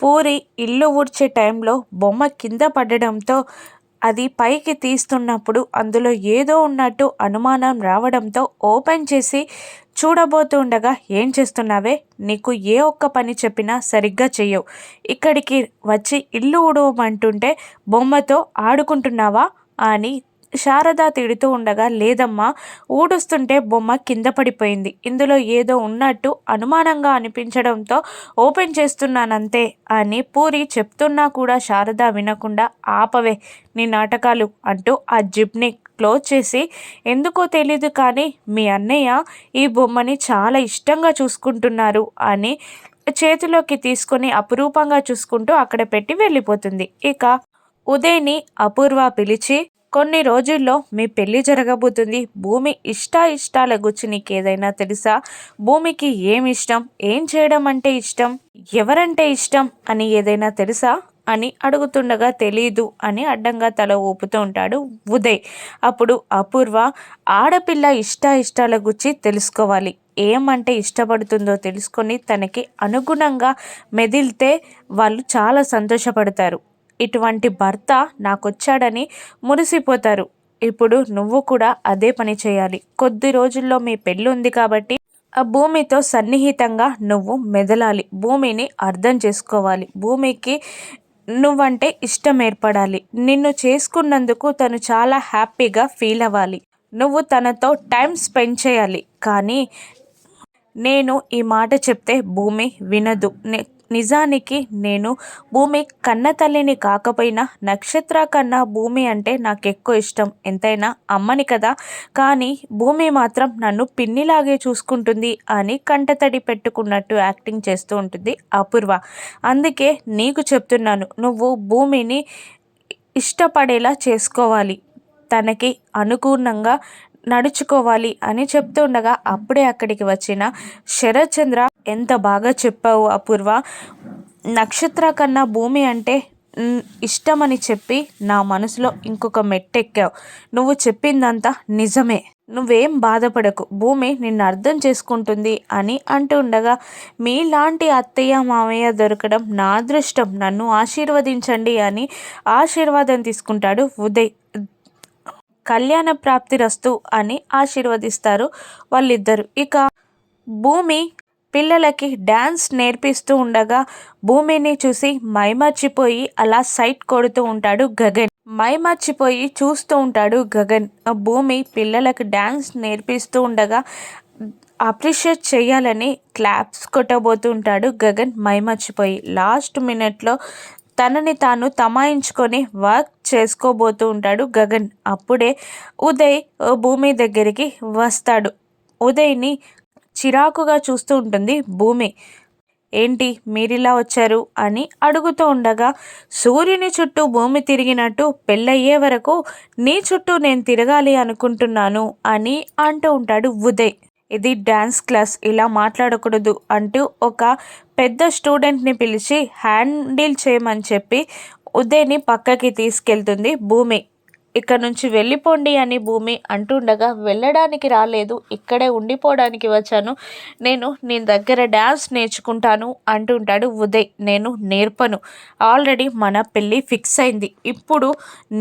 పూరి ఇల్లు ఊడ్చే టైంలో బొమ్మ కింద పడడంతో అది పైకి తీస్తున్నప్పుడు అందులో ఏదో ఉన్నట్టు అనుమానం రావడంతో ఓపెన్ చేసి చూడబోతుండగా ఏం చేస్తున్నావే? నీకు ఏ ఒక్క పని చెప్పినా సరిగ్గా చెయ్యవు. ఇక్కడికి వచ్చి ఇల్లు ఊడవమంటుంటే బొమ్మతో ఆడుకుంటున్నావా? అని శారద తిడుతూ ఉండగా లేదమ్మా ఊడుస్తుంటే బొమ్మ కింద పడిపోయింది. ఇందులో ఏదో ఉన్నట్టు అనుమానంగా అనిపించడంతో ఓపెన్ చేస్తున్నానంతే అని పూరి చెప్తున్నా కూడా శారద వినకుండా ఆపవే నీ నాటకాలు అంటూ ఆ జిప్ని క్లోజ్ చేసి ఎందుకో తెలీదు కానీ మీ అన్నయ్య ఈ బొమ్మని చాలా ఇష్టంగా చూసుకుంటున్నారు అని చేతిలోకి తీసుకొని అపురూపంగా చూసుకుంటూ అక్కడ పెట్టి వెళ్ళిపోతుంది. ఇక ఉదయ్ని అపూర్వ పిలిచి కొన్ని రోజుల్లో మీ పెళ్ళి జరగబోతుంది. భూమి ఇష్ట ఇష్టాల గురించి నీకు ఏదైనా తెలుసా? భూమికి ఏం ఇష్టం? ఏం చేయడం అంటే ఇష్టం? ఎవరంటే ఇష్టం అని ఏదైనా తెలుసా? అని అడుగుతుండగా తెలీదు అని అడ్డంగా తల ఊపుతూ ఉంటాడు ఉదయ్. అప్పుడు అపూర్వ ఆడపిల్ల ఇష్ట ఇష్టాల గురించి తెలుసుకోవాలి. ఏమంటే ఇష్టపడుతుందో తెలుసుకొని తనకి అనుగుణంగా మెదిలితే వాళ్ళు చాలా సంతోషపడతారు. ఇటువంటి భర్త నాకొచ్చాడని మురిసిపోతారు. ఇప్పుడు నువ్వు కూడా అదే పని చేయాలి. కొద్ది రోజుల్లో మీ పెళ్ళి ఉంది కాబట్టి ఆ భూమితో సన్నిహితంగా నువ్వు మెదలాలి. భూమిని అర్థం చేసుకోవాలి. భూమికి నువ్వంటే ఇష్టం ఏర్పడాలి. నిన్ను చేసుకున్నందుకు తను చాలా హ్యాపీగా ఫీల్ అవ్వాలి. నువ్వు తనతో టైం స్పెండ్ చేయాలి. కానీ నేను ఈ మాట చెప్తే భూమి వినదు. నిజానికి నేను భూమి కన్న తల్లిని కాకపోయినా నక్షత్ర కన్నా భూమి అంటే నాకు ఎక్కువ ఇష్టం. ఎంతైనా అమ్మని కదా. కానీ భూమి మాత్రం నన్ను పిన్నిలాగే చూసుకుంటుంది అని కంటతడి పెట్టుకున్నట్టు యాక్టింగ్ చేస్తూ ఉంటుంది అపూర్వ. అందుకే నీకు చెప్తున్నాను నువ్వు భూమిని ఇష్టపడేలా చేసుకోవాలి. తనకి అనుగుణంగా నడుచుకోవాలి అని చెప్తుండగా అప్పుడే అక్కడికి వచ్చిన శరత్చంద్ర ఎంత బాగా చెప్పావు అపూర్వ. నక్షత్ర కన్నా భూమి అంటే ఇష్టమని చెప్పి నా మనసులో ఇంకొక మెట్టెక్కావు. నువ్వు చెప్పిందంతా నిజమే. నువ్వేం బాధపడకు. భూమి నిన్ను అర్థం చేసుకుంటుంది అని అంటూ ఉండగా మీలాంటి అత్తయ్య మామయ్య దొరకడం నా అదృష్టం. నన్ను ఆశీర్వదించండి అని ఆశీర్వాదం తీసుకుంటాడు ఉదయ్. కళ్యాణ ప్రాప్తి రస్తు అని ఆశీర్వదిస్తారు వాళ్ళిద్దరు. ఇక భూమి పిల్లలకి డ్యాన్స్ నేర్పిస్తూ ఉండగా భూమిని చూసి మైమర్చిపోయి అలా సైట్ కొడుతూ ఉంటాడు గగన్. మైమర్చిపోయి చూస్తూ ఉంటాడు గగన్. భూమి పిల్లలకు డ్యాన్స్ నేర్పిస్తూ ఉండగా అప్రిషియేట్ చేయాలని క్లాప్స్ కొట్టబోతూ ఉంటాడు గగన్ మైమర్చిపోయి. లాస్ట్ మినిట్లో తనని తాను తమాయించుకొని వర్క్ చేసుకోబోతూ ఉంటాడు గగన్. అప్పుడే ఉదయ్ భూమి దగ్గరికి వస్తాడు. ఉదయ్ని చిరాకుగా చూస్తూ ఉంటుంది భూమి. ఏంటి మీరిలా వచ్చారు? అని అడుగుతూ ఉండగా సూర్యుని చుట్టూ భూమి తిరిగినట్టు పెళ్ళయ్యే వరకు నీ చుట్టూ నేను తిరగాలి అనుకుంటున్నాను అని అంటూ ఉంటాడు ఉదయ్. ఇది డ్యాన్స్ క్లాస్ ఇలా మాట్లాడకూడదు అంటూ ఒక పెద్ద స్టూడెంట్ని పిలిచి హ్యాండిల్ చేయమని చెప్పి ఉదయ్ని పక్కకి తీసుకెళ్తుంది భూమి. ఇక్కడ నుంచి వెళ్ళిపోండి అని భూమి అంటుండగా వెళ్ళడానికి రాలేదు ఇక్కడే ఉండిపోవడానికి వచ్చాను. నేను నీ దగ్గర డ్యాన్స్ నేర్చుకుంటాను అంటుంటాడు ఉదయ్. నేను నేర్పను. ఆల్రెడీ మన పెళ్ళి ఫిక్స్ అయింది. ఇప్పుడు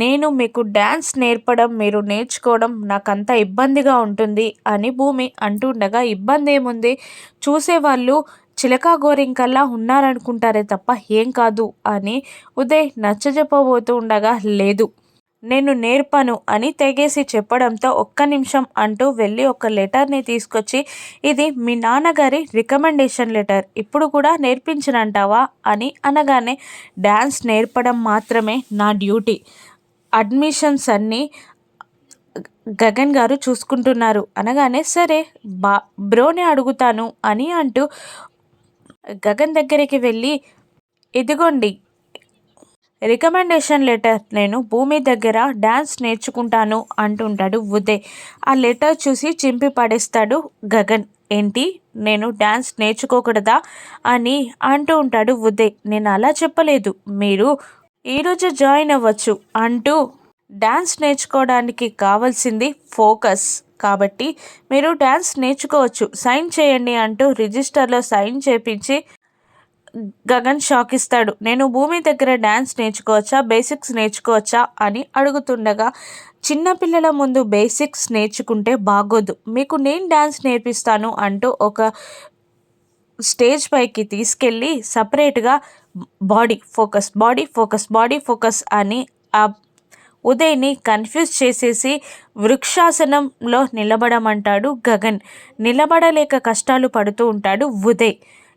నేను మీకు డ్యాన్స్ నేర్పడం మీరు నేర్చుకోవడం నాకంత ఇబ్బందిగా ఉంటుంది అని భూమి అంటుండగా ఇబ్బంది ఏముంది? చూసేవాళ్ళు చిలకా గోరింకల్లా ఉన్నారనుకుంటారే తప్ప ఏం కాదు అని ఉదయ్ నచ్చజెప్పబోతూ ఉండగా లేదు. నేను నేర్పను అని తెగేసి చెప్పడంతో ఒక్క నిమిషం అంటూ వెళ్ళి ఒక లెటర్ని తీసుకొచ్చి ఇది మీ నాన్నగారి రికమెండేషన్ లెటర్ ఇప్పుడు కూడా నేర్పించనంటావా అని అనగానే డ్యాన్స్ నేర్పడం మాత్రమే నా డ్యూటీ. అడ్మిషన్స్ అన్నీ గగన్ గారు చూసుకుంటున్నారు. అనగానే సరే బా బ్రోని అడుగుతాను అని అంటూ గగన్ దగ్గరికి వెళ్ళి ఇదిగోండి రికమెండేషన్ లెటర్ నేను భూమి దగ్గర డ్యాన్స్ నేర్చుకుంటాను అంటుంటాడు ఉదయ్. ఆ లెటర్ చూసి చింపి పడేస్తాడు గగన్. ఏంటి? నేను డ్యాన్స్ నేర్చుకోకూడదా? అని అంటూ ఉంటాడు ఉదయ్. నేను అలా చెప్పలేదు. మీరు ఈరోజు జాయిన్ అవ్వచ్చు అంటూ డ్యాన్స్ నేర్చుకోవడానికి కావాల్సింది ఫోకస్. కాబట్టి మీరు డ్యాన్స్ నేర్చుకోవచ్చు. సైన్ చేయండి అంటూ రిజిస్టర్లో సైన్ చేపించి గగన్ షాక్ ఇస్తాడు నేను భూమి దగ్గర డ్యాన్స్ నేర్చుకోవచ్చా? బేసిక్స్ నేర్చుకోవచ్చా? అని అడుగుతుండగా చిన్నపిల్లల ముందు బేసిక్స్ నేర్చుకుంటే బాగోదు. మీకు నేను డ్యాన్స్ నేర్పిస్తాను అంటూ ఒక స్టేజ్ పైకి తీసుకెళ్ళి సపరేట్గా body focus body focus body focus అని ఆ ఉదయ్ని కన్ఫ్యూజ్ చేసేసి వృక్షాసనంలో నిలబడమంటాడు గగన్. నిలబడలేక కష్టాలు పడుతూ ఉంటాడు ఉదయ్.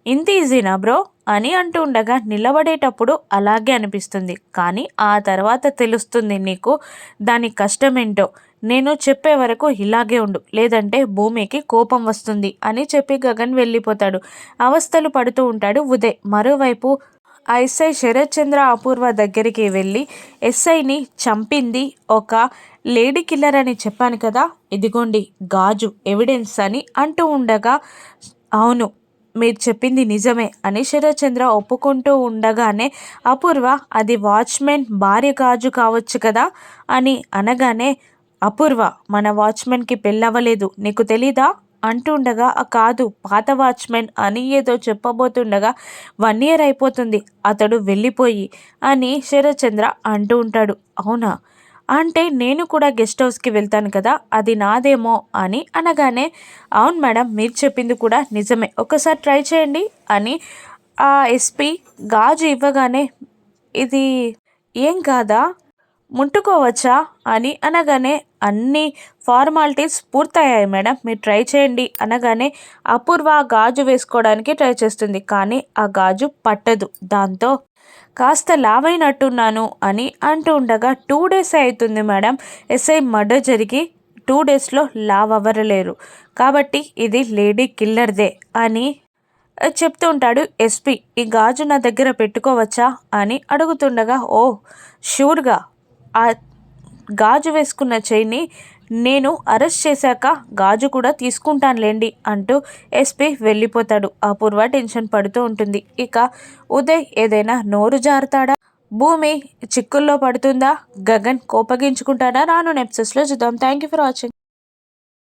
ఇంత ఈజీనా బ్రో? అని అంటూ ఉండగా నిలబడేటప్పుడు అలాగే అనిపిస్తుంది. కానీ ఆ తర్వాత తెలుస్తుంది నీకు. దాని కష్టమేంటో? నేను చెప్పే వరకు ఇలాగే ఉండు. లేదంటే భూమికి కోపం వస్తుంది అని చెప్పి గగన్ వెళ్ళిపోతాడు. అవస్థలు పడుతూ ఉంటాడు ఉదయ్. మరోవైపు ఆ ఎస్ఐ శరత్ చంద్ర అపూర్వ దగ్గరికి వెళ్ళి ఎస్ఐని చంపింది ఒక లేడీ కిల్లర్ అని చెప్పాను కదా. ఇదిగోండి గాజు ఎవిడెన్స్ అని అంటూ ఉండగా అవును మీరు చెప్పింది నిజమే అని శరత్ చంద్ర ఒప్పుకుంటూ ఉండగానే అపూర్వ అది వాచ్మెన్ భార్య గాజు కావచ్చు కదా అని అనగానే అపూర్వ మన వాచ్మెన్కి పెళ్ళవ్వలేదు నీకు తెలీదా? అంటుండగా "ఆ, కాదు పాత వాచ్మెన్ అని ఏదో చెప్పబోతుండగా వన్ ఇయర్ అయిపోతుంది అతడు వెళ్ళిపోయి అని శరత్చంద్ర అంటూ ఉంటాడు. అవునా? అంటే నేను కూడా గెస్ట్ హౌస్కి వెళ్తాను కదా అది నాదేమో అని అనగానే అవును మేడం మీరు చెప్పింది కూడా నిజమే ఒకసారి ట్రై చేయండి అని ఆ ఎస్పీ గాజు ఇవ్వగానే ఇది ఏం కాదా? ముట్టుకోవచ్చా? అని అనగానే అన్ని ఫార్మాలిటీస్ పూర్తయ్యాయి మేడం మీరు ట్రై చేయండి అనగానే అపూర్వ గాజు వేసుకోవడానికి ట్రై చేస్తుంది. కానీ ఆ గాజు పట్టదు. దాంతో కాస్త లావైనట్టున్నాను అని అంటూ ఉండగా టూ డేస్ అవుతుంది మేడం ఎస్ఐ మర్డర్ జరిగి టూ డేస్లో లావ్ అవ్వరలేరు. కాబట్టి ఇది లేడీ కిల్లర్దే అని చెప్తూ ఉంటాడు ఎస్పీ ఈ గాజు నా దగ్గర పెట్టుకోవచ్చా అని అడుగుతుండగా ఓ షూర్గా ఆ గాజు వేసుకున్న చైన్ని నేను అరెస్ట్ చేశాక గాజు కూడా తీసుకుంటానులేండి అంటూ ఎస్పీ వెళ్ళిపోతాడు. అపూర్వ టెన్షన్ పడుతూ ఉంటుంది. ఇక ఉదయ్ ఏదైనా నోరు జారుతాడా? భూమి చిక్కుల్లో పడుతుందా? గగన్ కోపగించుకుంటాడా? రాను నెప్సెస్లో చూద్దాం. Thank you for watching